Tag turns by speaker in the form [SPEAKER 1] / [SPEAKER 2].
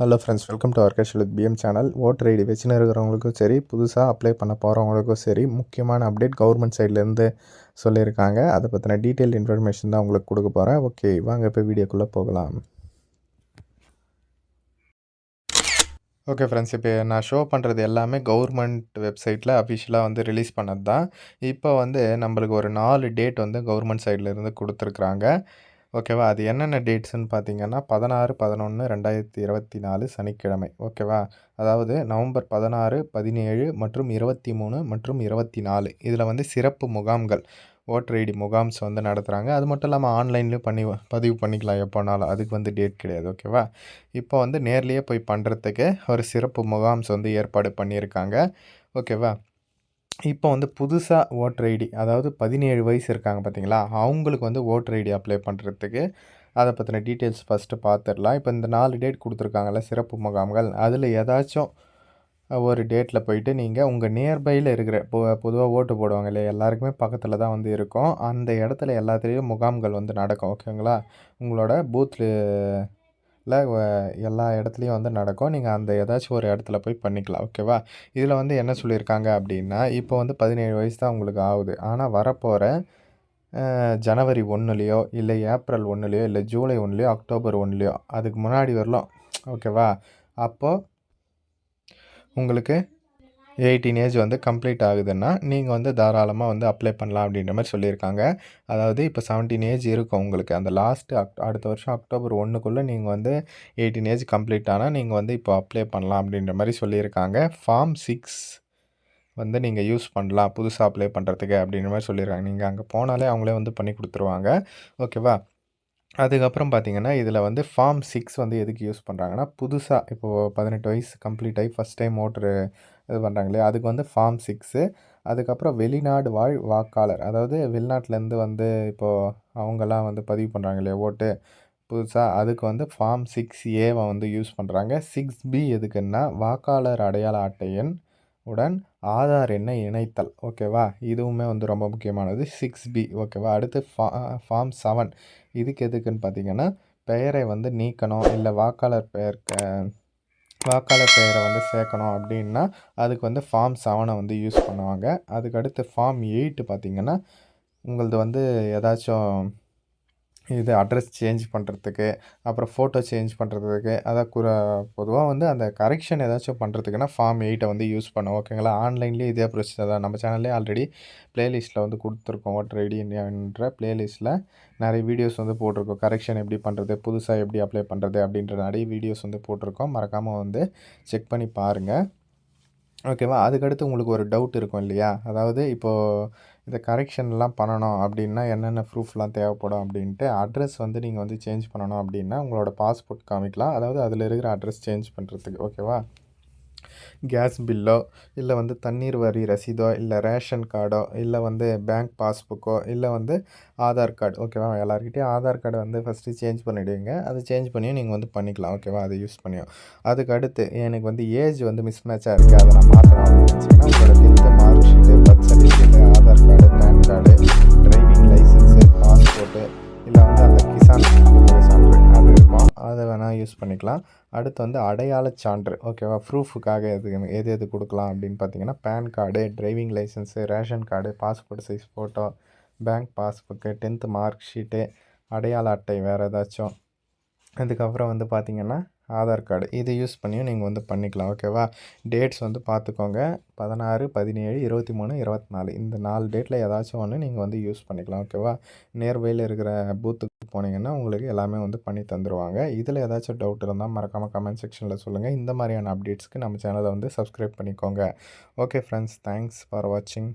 [SPEAKER 1] Hello friends welcome to அவர்கேஷ் with PM channel voter ID வச்சுன்னு இருக்கிறவங்களுக்கும் சரி புதுசாக அப்ளை பண்ண போகிறவங்களுக்கும் சரி முக்கியமான அப்டேட் கவர்மெண்ட் சைட்லேருந்து சொல்லியிருக்காங்க. அதை பற்றின டீட்டெயில் இன்ஃபர்மேஷன் தான் உங்களுக்கு கொடுக்க போகிறேன் ஓகே வாங்க இப்போ வீடியோக்குள்ளே போகலாம். ஓகே ஃப்ரெண்ட்ஸ் இப்போ நான் ஷோ பண்ணுறது எல்லாமே கவர்மெண்ட் வெப்சைட்டில் அஃபிஷியலாக வந்து ரிலீஸ் பண்ணது தான் இப்போ வந்து நம்மளுக்கு ஒரு நாலு டேட் வந்து கவர்மெண்ட் சைட்லேருந்து கொடுத்துருக்குறாங்க. ஓகேவா? அது என்னென்ன டேட்ஸ்னு பார்த்தீங்கன்னா பதினாறு பதினொன்று ரெண்டாயிரத்தி இருபத்தி நாலு சனிக்கிழமை. ஓகேவா? அதாவது நவம்பர் பதினாறு பதினேழு மற்றும் இருபத்தி மூணு மற்றும் இருபத்தி நாலு. இதில் வந்து சிறப்பு முகாம்கள். ஓட்டர் ஐடி முகாம்ஸ் வந்து நடத்துகிறாங்க அது மட்டும் இல்லாமல் ஆன்லைன்லேயும் பண்ணி பதிவு பண்ணிக்கலாம் எப்போனாலும். அதுக்கு வந்து டேட் கிடையாது. ஓகேவா? இப்போ வந்து நேர்லேயே போய் பண்ணுறதுக்கு ஒரு சிறப்பு முகாம்ஸ் வந்து ஏற்பாடு பண்ணியிருக்காங்க. ஓகேவா? இப்போ வந்து புதுசாக ஓட்டர் ஐடி அதாவது பதினேழு வயசு இருக்காங்க பார்த்தீங்களா? அவங்களுக்கு வந்து ஓட்டர் ஐடி அப்ளை பண்ணுறதுக்கு அதை பற்றின டீட்டெயில்ஸ் ஃபஸ்ட்டு பார்த்துடலாம் இப்போ இந்த நாலு டேட் கொடுத்துருக்காங்கல்ல சிறப்பு முகாம்கள் அதில் ஏதாச்சும் ஒரு டேட்டில் போயிட்டு நீங்கள் உங்கள் நியர்பையில் இருக்கிற பொ பொதுவாக ஓட்டு போடுவாங்க இல்லையா? எல்லாருக்குமே பக்கத்தில் தான் வந்து இருக்கும். அந்த இடத்துல எல்லாத்துலேயும் முகாம்கள் வந்து நடக்கும். ஓகேங்களா? உங்களோட பூத்தில் இல்லை எல்லா இடத்துலையும் வந்து நடக்கும். நீங்கள் அந்த ஏதாச்சும் ஒரு இடத்துல போய் பண்ணிக்கலாம் ஓகேவா இதில் வந்து என்ன சொல்லியிருக்காங்க அப்படின்னா இப்போ வந்து பதினேழு வயசு தான் உங்களுக்கு ஆகுது. ஆனால் வரப்போகிற ஜனவரி ஒன்றுலையோ இல்லை ஏப்ரல் ஒன்றுலையோ இல்லை ஜூலை ஒன்றுலையோ அக்டோபர் ஒன்றுலையோ அதுக்கு முன்னாடி வரலாம் ஓகேவா அப்போது உங்களுக்கு எயிட்டீன் ஏஜ் வந்து கம்ப்ளீட் ஆகுதுன்னா நீங்கள் வந்து தாராளமாக வந்து அப்ளை பண்ணலாம் அப்படின்ற மாதிரி சொல்லியிருக்காங்க. அதாவது இப்போ செவன்டீன் ஏஜ் இருக்கும் உங்களுக்கு. அந்த லாஸ்ட்டு அக் அடுத்த வருஷம் அக்டோபர் ஒன்றுக்குள்ளே நீங்கள் வந்து எயிட்டீன் ஏஜ் கம்ப்ளீட் ஆனால் நீங்கள் வந்து இப்போ அப்ளை பண்ணலாம் அப்படின்ற மாதிரி சொல்லியிருக்காங்க. ஃபார்ம் சிக்ஸ் வந்து நீங்கள் யூஸ் பண்ணலாம் புதுசாக அப்ளை பண்ணுறதுக்கு அப்படின்ற மாதிரி சொல்லியிருக்காங்க. நீங்கள் அங்கே போனாலே அவங்களே வந்து பண்ணி கொடுத்துருவாங்க. ஓகேவா? அதுக்கப்புறம் பார்த்தீங்கன்னா இதில் வந்து ஃபார்ம் சிக்ஸ் வந்து எதுக்கு யூஸ் பண்ணுறாங்கன்னா புதுசாக இப்போது பதினெட்டு வயசு கம்ப்ளீட் ஆகி ஃபஸ்ட் டைம் மோட்ரு இது பண்ணுறாங்க இல்லையா? அதுக்கு வந்து ஃபார்ம் சிக்ஸு அதுக்கப்புறம் வெளிநாடு வாழ் வாக்காளர். அதாவது வெளிநாட்டிலேருந்து வந்து இப்போது அவங்கெல்லாம் வந்து பதிவு பண்ணுறாங்க இல்லையா? ஓட்டு. புதுசாக அதுக்கு வந்து ஃபார்ம் சிக்ஸ் ஏவை வந்து யூஸ் பண்ணுறாங்க சிக்ஸ் பி எதுக்குன்னா வாக்காளர் அடையாள அட்டையன் உடன் ஆதார் எண்ணை இணைத்தல். ஓகேவா? இதுவுமே வந்து ரொம்ப முக்கியமானது. சிக்ஸ் பி ஓகேவா? அடுத்து ஃபா ஃபார்ம் செவன் இதுக்கு எதுக்குன்னு பார்த்தீங்கன்னா பெயரை வந்து நீக்கணும். இல்லை வாக்காளர் பெயர் வாக்காளர் பெயரை வந்து சேர்க்கணும் அப்படின்னா அதுக்கு வந்து ஃபார்ம் செவனை வந்து யூஸ் பண்ணுவாங்க. அதுக்கடுத்து ஃபார்ம் எயிட்டு பார்த்திங்கன்னா உங்களது வந்து ஏதாச்சும் இது அட்ரஸ் சேஞ்ச் பண்ணுறதுக்கு அப்புறம் ஃபோட்டோ சேஞ்ச் பண்ணுறதுக்கு அதை குற பொதுவாக வந்து அந்த கரெக்ஷன் ஏதாச்சும் பண்ணுறதுக்குன்னா ஃபார்ம் எயிட்டை வந்து யூஸ் பண்ணுவோம் ஓகேங்களா ஆன்லைன்லேயே இதே ப்ரொசீஜர் தான். நம்ம சேனல்லே ஆல்ரெடி ப்ளேலிஸ்ட்டில் வந்து கொடுத்துருக்கோம். ஓட்டர் ஐடி இந்தியான்ற ப்ளேலிஸ்ட்டில் நிறைய வீடியோஸ் வந்து போட்டிருக்கோம். கரெக்ஷன் எப்படி பண்ணுறது புதுசாக எப்படி அப்ளை பண்ணுறது அப்படின்ற நிறைய வீடியோஸ் வந்து போட்டிருக்கோம். மறக்காமல் வந்து செக் பண்ணி பாருங்கள் ஓகேவா அதுக்கடுத்து உங்களுக்கு ஒரு டவுட் இருக்கும் இல்லையா? அதாவது இப்போது இந்த கரெக்ஷன்லாம் பண்ணணும் அப்படின்னா என்னென்ன ப்ரூஃப்லாம் தேவைப்படும் அப்படின்ட்டு அட்ரஸ் வந்து நீங்கள் வந்து சேஞ்ச் பண்ணணும் அப்படின்னா உங்களோட பாஸ்போர்ட் காமிக்கலாம். அதாவது அதில் இருக்கிற அட்ரஸ் சேஞ்ச் பண்ணுறதுக்கு ஓகேவா கேஸ் பில்லோ இல்லை வந்து தண்ணீர் வரி ரசீதோ இல்லை ரேஷன் கார்டோ இல்லை வந்து பேங்க் பாஸ்புக்கோ இல்லை வந்து ஆதார் கார்டு ஓகேவா எல்லாருக்கிட்டையும் ஆதார் கார்டை வந்து ஃபஸ்ட்டு சேஞ்ச் பண்ணிவிடுவீங்க அதை சேஞ்ச் பண்ணியும் நீங்கள் வந்து பண்ணிக்கலாம் ஓகேவா அதை யூஸ் பண்ணியும். அதுக்கு அடுத்து எனக்கு வந்து ஏஜ் வந்து மிஸ் மேட்சாக இருக்குது அதை நான் மாற்றணும் அப்படின்னு கார்டு டிரைவிங் லைசன்ஸு பாஸ்போர்ட்டு இல்லை வந்து அந்த கிசான் சான்று அது இருக்கும் அதை வேணால் யூஸ் பண்ணிக்கலாம். அடுத்து வந்து அடையாள சான்று ஓகேவா ப்ரூஃபுக்காக எது எது எது கொடுக்கலாம் அப்படின்னு பார்த்தீங்கன்னா PAN card driving licence ration card passport size photo bank passbook tenth mark sheet அடையாள அட்டை வேறு ஏதாச்சும் அதுக்கப்புறம் வந்து பார்த்திங்கன்னா ஆதார் கார்டு. இதை யூஸ் பண்ணியும் நீங்கள் வந்து பண்ணிக்கலாம் ஓகேவா டேட்ஸ் வந்து பார்த்துக்கோங்க. பதினாறு பதினேழு இருபத்தி மூணு இருபத்தி நாலு இந்த நாலு டேட்டில் ஏதாச்சும் ஒன்று நீங்கள் வந்து யூஸ் பண்ணிக்கலாம் ஓகேவா நேர்வையில் இருக்கிற பூத்துக்கு போனீங்கன்னா உங்களுக்கு எல்லாமே வந்து பண்ணி தந்துடுவாங்க இதில் ஏதாச்சும் டவுட் இருந்தால் மறக்காமல் கமெண்ட் செக்ஷனில் சொல்லுங்கள் இந்த மாதிரியான அப்டேட்ஸ்க்கு நம்ம சேனலை வந்து சப்ஸ்கிரைப் பண்ணிக்கோங்க. ஓகே ஃப்ரெண்ட்ஸ் தேங்க்ஸ் ஃபார் வாட்சிங்